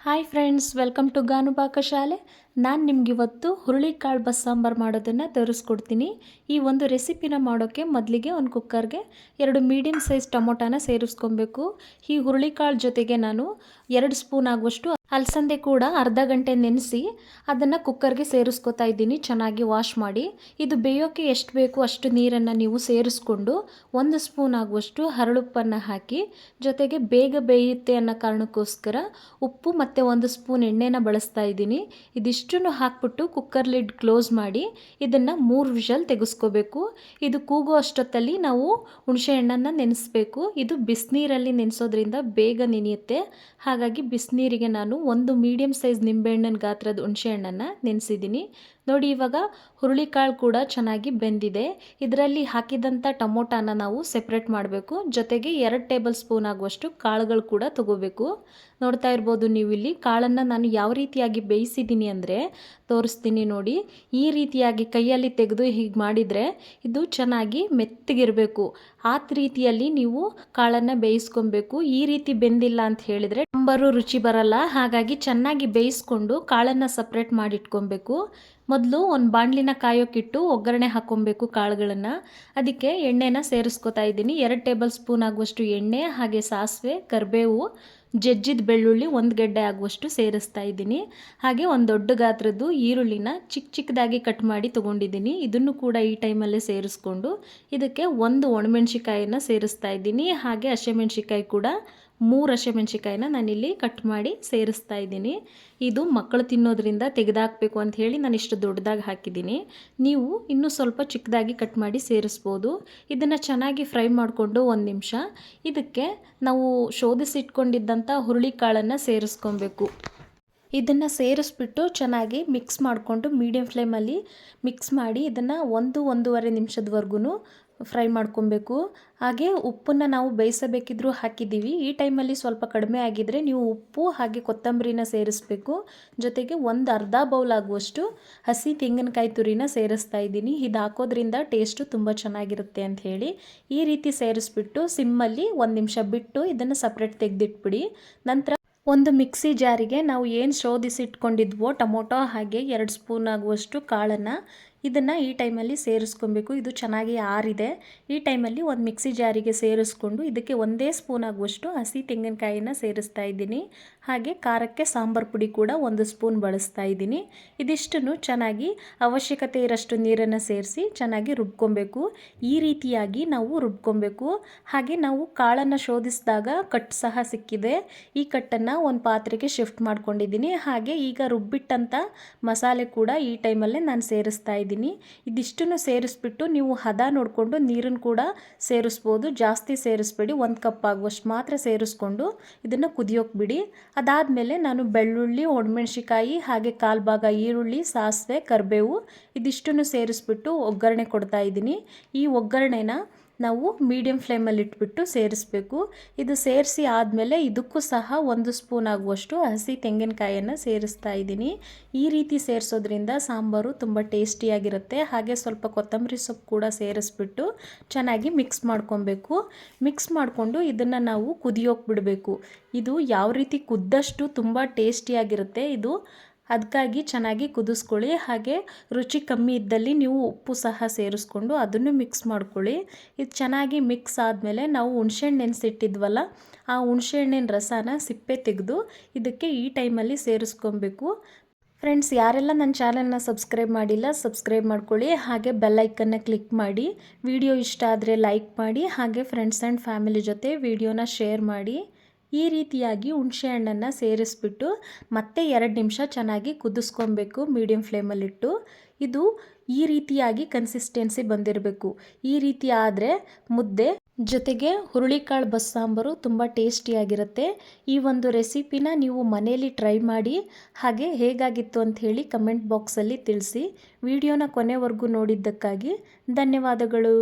Hi friends welcome to గానుబాకశాలే ನಾನು ನಿಮ್ಗೆ ಇವತ್ತು ಹುರುಳಿಕಾಳು ಬಸ್ ಸಾಂಬಾರು ಮಾಡೋದನ್ನು ತೋರಿಸ್ಕೊಡ್ತೀನಿ. ಈ ಒಂದು ರೆಸಿಪಿನ ಮಾಡೋಕ್ಕೆ ಮೊದಲಿಗೆ ಒಂದು ಕುಕ್ಕರ್ಗೆ ಎರಡು ಮೀಡಿಯಮ್ ಸೈಜ್ ಟೊಮೊಟೊನ ಸೇರಿಸ್ಕೊಬೇಕು. ಈ ಹುರುಳಿಕಾಳು ಜೊತೆಗೆ ನಾನು ಎರಡು ಸ್ಪೂನ್ ಆಗುವಷ್ಟು ಅಲಸಂದೆ ಕೂಡ ಅರ್ಧ ಗಂಟೆ ನೆನೆಸಿ ಅದನ್ನು ಕುಕ್ಕರ್ಗೆ ಸೇರಿಸ್ಕೊತಾ ಇದ್ದೀನಿ, ಚೆನ್ನಾಗಿ ವಾಶ್ ಮಾಡಿ. ಇದು ಬೇಯೋಕ್ಕೆ ಎಷ್ಟು ಬೇಕು ಅಷ್ಟು ನೀರನ್ನು ನೀವು ಸೇರಿಸ್ಕೊಂಡು ಒಂದು ಸ್ಪೂನ್ ಆಗುವಷ್ಟು ಹರಳುಪ್ಪನ್ನು ಹಾಕಿ, ಜೊತೆಗೆ ಬೇಗ ಬೇಯುತ್ತೆ ಅನ್ನೋ ಕಾರಣಕ್ಕೋಸ್ಕರ ಉಪ್ಪು ಮತ್ತು ಒಂದು ಸ್ಪೂನ್ ಎಣ್ಣೆನ ಬಳಸ್ತಾ ಇದ್ದೀನಿ. ಇದಿಷ್ಟನ್ನು ಹಾಕ್ಬಿಟ್ಟು ಕುಕ್ಕರ್ ಲಿಡ್ ಕ್ಲೋಸ್ ಮಾಡಿ ಇದನ್ನು ಮೂರು ವಿಷಲ್ ತೆಗೆಸ್ಕೋಬೇಕು. ಇದು ಕೂಗೋ ಅಷ್ಟೊತ್ತಲ್ಲಿ ನಾವು ಹುಣಸೆ ಹಣ್ಣನ್ನು ನೆನೆಸ್ಬೇಕು. ಇದು ಬಿಸಿನೀರಲ್ಲಿ ನೆನೆಸೋದ್ರಿಂದ ಬೇಗ ನೆನೆಯುತ್ತೆ. ಹಾಗಾಗಿ ಬಿಸಿನೀರಿಗೆ ನಾನು ಒಂದು ಮೀಡಿಯಮ್ ಸೈಜ್ ನಿಂಬೆಹಣ್ಣಿನ ಗಾತ್ರದ ಹುಣಸೆಹಣ್ಣನ್ನು ನೆನೆಸಿದ್ದೀನಿ. ನೋಡಿ, ಇವಾಗ ಹುರುಳಿಕಾಳು ಕೂಡ ಚೆನ್ನಾಗಿ ಬೆಂದಿದೆ. ಇದರಲ್ಲಿ ಹಾಕಿದಂಥ ಟೊಮೊಟಾನ ನಾವು ಸೆಪ್ರೇಟ್ ಮಾಡಬೇಕು. ಜೊತೆಗೆ ಎರಡು ಟೇಬಲ್ ಸ್ಪೂನ್ ಆಗುವಷ್ಟು ಕಾಳುಗಳು ಕೂಡ ತಗೋಬೇಕು. ನೋಡ್ತಾ ಇರ್ಬೋದು ನೀವು ಇಲ್ಲಿ ಕಾಳನ್ನು ನಾನು ಯಾವ ರೀತಿಯಾಗಿ ಬೇಯಿಸಿದ್ದೀನಿ ಅಂದರೆ ತೋರಿಸ್ತೀನಿ ನೋಡಿ. ಈ ರೀತಿಯಾಗಿ ಕೈಯಲ್ಲಿ ತೆಗೆದು ಹೀಗೆ ಮಾಡಿದರೆ ಇದು ಚೆನ್ನಾಗಿ ಮೆತ್ತಗಿರಬೇಕು. ಆ ರೀತಿಯಲ್ಲಿ ನೀವು ಕಾಳನ್ನು ಬೇಯಿಸ್ಕೊಬೇಕು. ಈ ರೀತಿ ಬೆಂದಿಲ್ಲ ಅಂತ ಹೇಳಿದರೆ ತುಂಬರೂ ರುಚಿ ಬರಲ್ಲ. ಹಾಗಾಗಿ ಚೆನ್ನಾಗಿ ಬೇಯಿಸ್ಕೊಂಡು ಕಾಳನ್ನು ಸಪ್ರೇಟ್ ಮಾಡಿಟ್ಕೊಬೇಕು. ಮೊದಲು ಒಂದು ಬಾಣಲಿನ ಕಾಯೋಕ್ಕಿಟ್ಟು ಒಗ್ಗರಣೆ ಹಾಕ್ಕೊಬೇಕು ಕಾಳುಗಳನ್ನು. ಅದಕ್ಕೆ ಎಣ್ಣೆನ ಸೇರಿಸ್ಕೊತಾ ಇದ್ದೀನಿ. ಎರಡು ಟೇಬಲ್ ಸ್ಪೂನ್ ಆಗುವಷ್ಟು ಎಣ್ಣೆ, ಹಾಗೆ ಸಾಸಿವೆ, ಕರಿಬೇವು, ಜಜ್ಜಿದ ಬೆಳ್ಳುಳ್ಳಿ ಒಂದು ಗೆಡ್ಡೆ ಆಗುವಷ್ಟು ಸೇರಿಸ್ತಾ ಇದ್ದೀನಿ. ಹಾಗೆ ಒಂದು ದೊಡ್ಡ ಗಾತ್ರದ್ದು ಈರುಳ್ಳಿನ ಚಿಕ್ಕ ಚಿಕ್ಕದಾಗಿ ಕಟ್ ಮಾಡಿ ತೊಗೊಂಡಿದ್ದೀನಿ. ಇದನ್ನು ಕೂಡ ಈ ಟೈಮಲ್ಲೇ ಸೇರಿಸ್ಕೊಂಡು ಇದಕ್ಕೆ ಒಂದು ಒಣಮೆಣ್ಸಿಕಾಯನ್ನು ಸೇರಿಸ್ತಾ ಇದ್ದೀನಿ. ಹಾಗೆ ಹಸಿಮೆಣ್ಸಿಕಾಯಿ ಕೂಡ ಮೂರು ಹಸಿಮೆಣ್ಸಿಕಾಯಿನ ನಾನಿಲ್ಲಿ ಕಟ್ ಮಾಡಿ ಸೇರಿಸ್ತಾ ಇದ್ದೀನಿ. ಇದು ಮಕ್ಕಳು ತಿನ್ನೋದ್ರಿಂದ ತೆಗೆದಾಕಬೇಕು ಅಂತ ಹೇಳಿ ನಾನು ಇಷ್ಟು ದೊಡ್ಡದಾಗಿ ಹಾಕಿದ್ದೀನಿ. ನೀವು ಇನ್ನೂ ಸ್ವಲ್ಪ ಚಿಕ್ಕದಾಗಿ ಕಟ್ ಮಾಡಿ ಸೇರಿಸ್ಬೋದು. ಇದನ್ನು ಚೆನ್ನಾಗಿ ಫ್ರೈ ಮಾಡಿಕೊಂಡು ಒಂದು ನಿಮಿಷ. ಇದಕ್ಕೆ ನಾವು ಶೋಧಿಸಿಟ್ಕೊಂಡಿದ್ದಂಥ ಹುರುಳಿಕಾಳನ್ನು ಸೇರಿಸ್ಕೊಬೇಕು. ಇದನ್ನು ಸೇರಿಸ್ಬಿಟ್ಟು ಚೆನ್ನಾಗಿ ಮಿಕ್ಸ್ ಮಾಡಿಕೊಂಡು ಮೀಡಿಯಮ್ ಫ್ಲೇಮಲ್ಲಿ ಮಿಕ್ಸ್ ಮಾಡಿ ಇದನ್ನು ಒಂದು ಒಂದೂವರೆ ನಿಮಿಷದವರೆಗೂ ಫ್ರೈ ಮಾಡ್ಕೊಬೇಕು. ಹಾಗೆ ಉಪ್ಪನ್ನು ನಾವು ಬೇಯಿಸಬೇಕಿದ್ರೂ ಹಾಕಿದ್ದೀವಿ. ಈ ಟೈಮಲ್ಲಿ ಸ್ವಲ್ಪ ಕಡಿಮೆ ಆಗಿದ್ದರೆ ನೀವು ಉಪ್ಪು ಹಾಗೆ ಕೊತ್ತಂಬರಿನ ಸೇರಿಸ್ಬೇಕು. ಜೊತೆಗೆ ಒಂದು ಅರ್ಧ ಬೌಲ್ ಆಗುವಷ್ಟು ಹಸಿ ತೆಂಗಿನಕಾಯಿ ತುರಿನ ಸೇರಿಸ್ತಾ ಇದ್ದೀನಿ. ಇದು ಹಾಕೋದ್ರಿಂದ ಟೇಸ್ಟು ತುಂಬ ಚೆನ್ನಾಗಿರುತ್ತೆ ಅಂತ ಹೇಳಿ. ಈ ರೀತಿ ಸೇರಿಸ್ಬಿಟ್ಟು ಸಿಮ್ಮಲ್ಲಿ ಒಂದು ನಿಮಿಷ ಬಿಟ್ಟು ಇದನ್ನು ಸಪ್ರೇಟ್ ತೆಗೆದಿಟ್ಬಿಡಿ. ನಂತರ ಒಂದು ಮಿಕ್ಸಿ ಜಾರಿಗೆ ನಾವು ಏನು ಶೋಧಿಸಿಟ್ಕೊಂಡಿದ್ವೋ ಟೊಮೊಟೊ ಹಾಗೆ ಎರಡು ಸ್ಪೂನ್ ಆಗುವಷ್ಟು ಕಾಳನ್ನು ಇದನ್ನು ಈ ಟೈಮಲ್ಲಿ ಸೇರಿಸ್ಕೊಬೇಕು. ಇದು ಚೆನ್ನಾಗಿ ಆರಿದೆ. ಈ ಟೈಮಲ್ಲಿ ಒಂದು ಮಿಕ್ಸಿ ಜಾರಿಗೆ ಸೇರಿಸ್ಕೊಂಡು ಇದಕ್ಕೆ ಒಂದೇ ಸ್ಪೂನ್ ಆಗುವಷ್ಟು ಹಸಿ ತೆಂಗಿನಕಾಯಿನ ಸೇರಿಸ್ತಾ ಇದ್ದೀನಿ. ಹಾಗೆ ಖಾರಕ್ಕೆ ಸಾಂಬಾರು ಪುಡಿ ಕೂಡ ಒಂದು ಸ್ಪೂನ್ ಬಳಸ್ತಾ ಇದ್ದೀನಿ. ಇದಿಷ್ಟನ್ನು ಚೆನ್ನಾಗಿ ಅವಶ್ಯಕತೆ ಇರಷ್ಟು ನೀರನ್ನು ಸೇರಿಸಿ ಚೆನ್ನಾಗಿ ರುಬ್ಕೊಬೇಕು. ಈ ರೀತಿಯಾಗಿ ನಾವು ರುಬ್ಕೊಬೇಕು. ಹಾಗೆ ನಾವು ಕಾಳನ್ನು ಶೋಧಿಸಿದಾಗ ಕಟ್ ಸಹ ಸಿಕ್ಕಿದೆ. ಈ ಕಟ್ಟನ್ನು ಒಂದು ಪಾತ್ರೆಗೆ ಶಿಫ್ಟ್ ಮಾಡ್ಕೊಂಡಿದ್ದೀನಿ. ಹಾಗೆ ಈಗ ರುಬ್ಬಿಟ್ಟಂಥ ಮಸಾಲೆ ಕೂಡ ಈ ಟೈಮಲ್ಲೇ ನಾನು ಸೇರಿಸ್ತಾ ಇದ್ದೀನಿ. ಇದಿಷ್ಟನ್ನು ಸೇರಿಸ್ಬಿಟ್ಟು ನೀವು ಹದ ನೋಡಿಕೊಂಡು ನೀರನ್ನು ಕೂಡ ಸೇರಿಸ್ಬೋದು. ಜಾಸ್ತಿ ಸೇರಿಸ್ಬೇಡಿ. ಒಂದು ಕಪ್ ಆಗುವಷ್ಟು ಮಾತ್ರ ಸೇರಿಸ್ಕೊಂಡು ಇದನ್ನು ಕುದಿಯೋಕೆ ಬಿಡಿ. ಅದಾದಮೇಲೆ ನಾನು ಬೆಳ್ಳುಳ್ಳಿ ಒಣಮೆಣ್ಸಿಕಾಯಿ ಹಾಗೆ ಕಾಲು ಭಾಗ ಈರುಳ್ಳಿ, ಸಾಸಿವೆ, ಕರಿಬೇವು ಇದಿಷ್ಟನ್ನು ಸೇರಿಸ್ಬಿಟ್ಟು ಒಗ್ಗರಣೆ ಕೊಡ್ತಾ ಇದ್ದೀನಿ. ಈ ಒಗ್ಗರಣೆನ ನಾವು ಮೀಡಿಯಂ ಫ್ಲೇಮಲ್ಲಿ ಇಟ್ಬಿಟ್ಟು ಸೇರಿಸ್ಬೇಕು. ಇದು ಸೇರಿಸಿ ಆದಮೇಲೆ ಇದಕ್ಕೂ ಸಹ ಒಂದು ಸ್ಪೂನ್ ಆಗುವಷ್ಟು ಹಸಿ ತೆಂಗಿನಕಾಯಿಯನ್ನು ಸೇರಿಸ್ತಾ ಇದ್ದೀನಿ. ಈ ರೀತಿ ಸೇರಿಸೋದ್ರಿಂದ ಸಾಂಬಾರು ತುಂಬ ಟೇಸ್ಟಿಯಾಗಿರುತ್ತೆ ಹಾಗೆ ಸ್ವಲ್ಪ ಕೊತ್ತಂಬರಿ ಸೊಪ್ಪು ಕೂಡ ಸೇರಿಸ್ಬಿಟ್ಟು ಚೆನ್ನಾಗಿ ಮಿಕ್ಸ್ ಮಾಡ್ಕೊಬೇಕು. ಮಿಕ್ಸ್ ಮಾಡಿಕೊಂಡು ಇದನ್ನು ನಾವು ಕುದಿಯೋಕೆ ಬಿಡಬೇಕು. ಇದು ಯಾವ ರೀತಿ ಕುದ್ದಷ್ಟು ತುಂಬ ಟೇಸ್ಟಿಯಾಗಿರುತ್ತೆ ಇದು ಅದಕ್ಕಾಗಿ ಚೆನ್ನಾಗಿ ಕುದಿಸ್ಕೊಳ್ಳಿ. ಹಾಗೆ ರುಚಿ ಕಮ್ಮಿ ಇದ್ದಲ್ಲಿ ನೀವು ಉಪ್ಪು ಸಹ ಸೇರಿಸ್ಕೊಂಡು ಅದನ್ನು ಮಿಕ್ಸ್ ಮಾಡ್ಕೊಳ್ಳಿ. ಇದು ಚೆನ್ನಾಗಿ ಮಿಕ್ಸ್ ಆದಮೇಲೆ ನಾವು ಹುಣ್ಸೆಹಣ್ಣು ನೆನೆಸಿಟ್ಟಿದ್ವಲ್ಲ ಆ ಹುಣ್ಸೆಹಣ್ಣಿನ ರಸನ ಸಿಪ್ಪೆ ತೆಗೆದು ಇದಕ್ಕೆ ಈ ಟೈಮಲ್ಲಿ ಸೇರಿಸ್ಕೊಬೇಕು. ಫ್ರೆಂಡ್ಸ್, ಯಾರೆಲ್ಲ ನನ್ನ ಚಾನಲ್ನ ಸಬ್ಸ್ಕ್ರೈಬ್ ಮಾಡಿಲ್ಲ, ಸಬ್ಸ್ಕ್ರೈಬ್ ಮಾಡ್ಕೊಳ್ಳಿ. ಹಾಗೆ ಬೆಲ್ಲೈಕನ್ನ ಕ್ಲಿಕ್ ಮಾಡಿ. ವಿಡಿಯೋ ಇಷ್ಟ ಆದರೆ ಲೈಕ್ ಮಾಡಿ. ಹಾಗೆ ಫ್ರೆಂಡ್ಸ್ ಆ್ಯಂಡ್ ಫ್ಯಾಮಿಲಿ ಜೊತೆ ವಿಡಿಯೋನ ಶೇರ್ ಮಾಡಿ. ಈ ರೀತಿಯಾಗಿ ಹುಣಸೆ ಹಣ್ಣನ್ನು ಸೇರಿಸ್ಬಿಟ್ಟು ಮತ್ತೆ ಎರಡು ನಿಮಿಷ ಚೆನ್ನಾಗಿ ಕುದಿಸ್ಕೊಬೇಕು ಮೀಡಿಯಮ್ ಫ್ಲೇಮಲ್ಲಿಟ್ಟು ಇದು ಈ ರೀತಿಯಾಗಿ ಕನ್ಸಿಸ್ಟೆನ್ಸಿ ಬಂದಿರಬೇಕು. ಈ ರೀತಿ ಆದರೆ ಮುದ್ದೆ ಜೊತೆಗೆ ಹುರುಳಿಕಾಳು ಬಸ್ಸಾಂಬಾರು ತುಂಬ ಟೇಸ್ಟಿಯಾಗಿರುತ್ತೆ ಈ ಒಂದು ರೆಸಿಪಿನ ನೀವು ಮನೆಯಲ್ಲಿ ಟ್ರೈ ಮಾಡಿ ಹಾಗೆ ಹೇಗಾಗಿತ್ತು ಅಂತ ಹೇಳಿ ಕಮೆಂಟ್ ಬಾಕ್ಸಲ್ಲಿ ತಿಳಿಸಿ. ವಿಡಿಯೋನ ಕೊನೆವರೆಗೂ ನೋಡಿದ್ದಕ್ಕಾಗಿ ಧನ್ಯವಾದಗಳು.